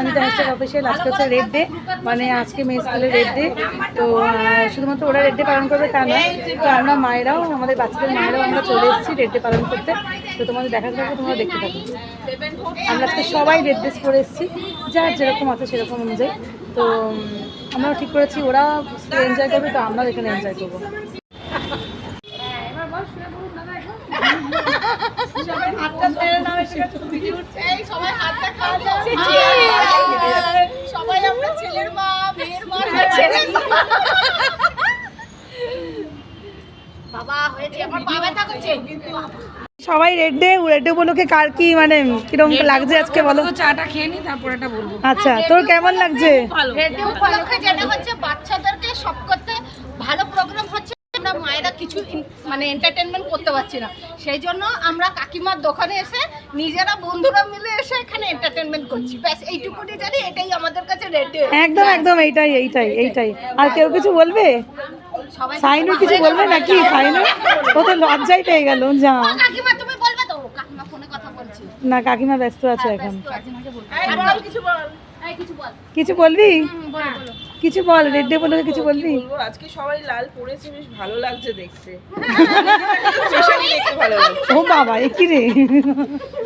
Anita hashtag official আজকে হচ্ছে red day মানে আজকে মেয়ে স্কুলে রেড ডে তো শুধুমাত্র ওরা রেড ডে পালন করবে তা নয় তো আমরা মায়েরাও আমাদের বাচ্চাদের মায়েরাও আমরা চলে এসেছি রেড ডে পালন করতে। তো তোমাদের দেখাতে থাকো তোমরা দেখতে থাকো। আমরা আজকে সবাই রেড ড্রেস পরে এসেছি যার যেরকম আছে সেরকম অনুযায়ী। তো আমরাও ঠিক করেছি ওরা এনজয় করবে তো আমরাও এখানে এনজয় করব। সবাই হাত দেখা সবাই আমরা ছেলের মা মেয়ের মা ছেলের মা বাবা হয়েছে আমার পা ব্যথা করছে সবাই রেড ডে রেড ডে উপলক্ষে কার কি মানে কীরকম লাগছে আজকে বলো? চাটা খেয়ে নি তারপর এটা বলব। আচ্ছা তোর কেমন লাগছে? রেডি উপলক্ষে যেটা হচ্ছে বাচ্চাদেরকে সব করতে ভালো প্রোগ্রাম হচ্ছে আমরা মায়েরা কিছু মানে এন্টারটেনমেন্ট করতে পারছি না। সেই জন্য আমরা কাকিমার দোকানে এসে নিজেরা বন্ধুরা মিলে এসে এখানে এন্টারটেনমেন্ট করছি। ব্যাস এইটুকুনি জানি এটাই আমাদের কাছে রেডি একদম একদম এইটাই এইটাই এইটাই। আর কেউ কিছু বলবে? সাইনুর কিছু বলবে নাকি? সাইনুর ও তো লজ্জাই পেয়ে গেল যা। কাকিমা তুমি বলবে তো? কাকিমা ফোনে কথা বলছি। না কাকিমা ব্যস্ত আছে এখন। কিছু বল। কিছু বল। কিছু বলবি? বলো। কিছু বল রেড ডে বলে কিছু বলবি? বলব? আজকে সবাই লাল পরেছে বেশ ভালো লাগছে দেখতে। স্পেশালি দেখতে ভালো লাগছে ও বাবা এ কি রে?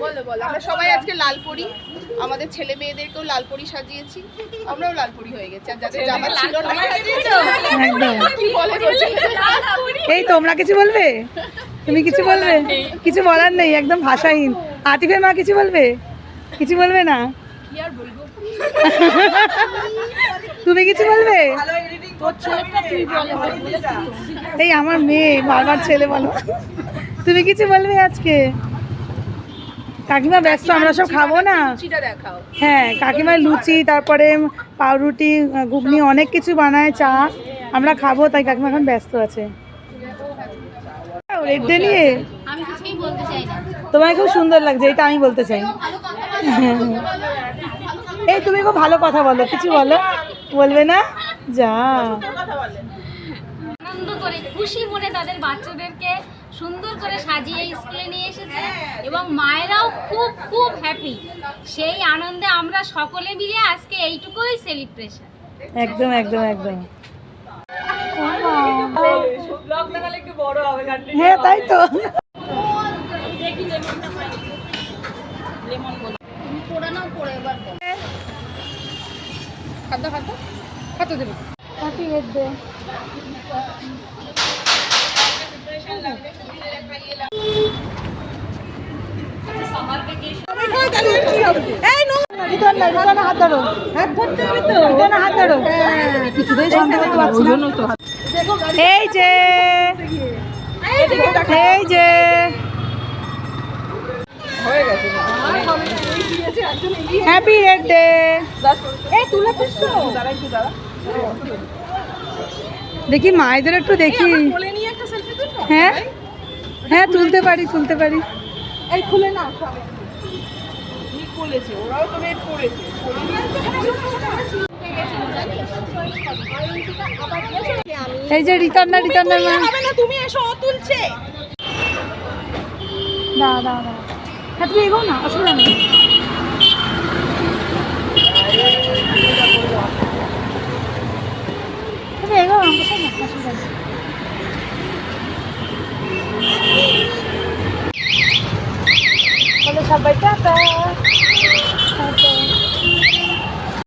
বলো বলো আমরা সবাই আজকে লাল পরি আমাদের ছেলে মেয়েদেরকেও লাল পরি সাজিয়েছি। আমরাও লাল পরি হয়ে গেছি আর যাদের জামা ছিল না একদম। কি? এই তোমরা কিছু বলবে? তুমি কিছু বলবে? কিছু বলার নেই একদম ভাষাহীন। আতিফের মা কিছু বলবে? কিছু বলবে না? তুমি কিছু বলবে? এই আমার মেয়ে, বারবার ছেলে বলো। তুমি কিছু বলবে আজকে? কাকিমা ব্যস্ত, আমরা সব খাব না? হ্যাঁ কাকিমা লুচি, তারপরে পাউরুটি, ঘুগনি, অনেক কিছু বানায়, চা। আমরা খাব, তাই কাকিমা এখন ব্যস্ত আছে। তোমায় খুব সুন্দর লাগছে, এটা আমি বলতে চাই। এই তুমি খুব ভালো কথা বলো কিছু বলো? বলবে না? যা। আনন্দ করে খুশি মনে তাদের বাচ্চাদেরকে সুন্দর করে সাজিয়ে স্কুলে নিয়ে এসেছে এবং মায়েরাও খুব খুব হ্যাপি সেই আনন্দে আমরা সকলে মিলে আজকে এইটুকুই সেলিব্রেশন একদম একদম একদম। হ্যাঁ তাই তো। পড়ে পড়ে এবার বল। খাদ্য খাদ্য? খাদ্য দেবে। সন্দেহ করতে পারছি না এই যে। এই যে হয়ে গেছে হ্যাপি রেড ডে দেখি মায়েদের একটু দেখি। হ্যাঁ হ্যাঁ তুলতে পারি তুলতে পারি। এই খুলে না সবাই ঠিক বলেছে ওরাও তো রেড করেছে। এই যে রিটার্নার রিটার্নার মা। হবে না তুমি এসো ও তুলছে। দা দা হ্যাঁ তুমি এগো না অসুবিধা নেই। Bye-bye, Tata!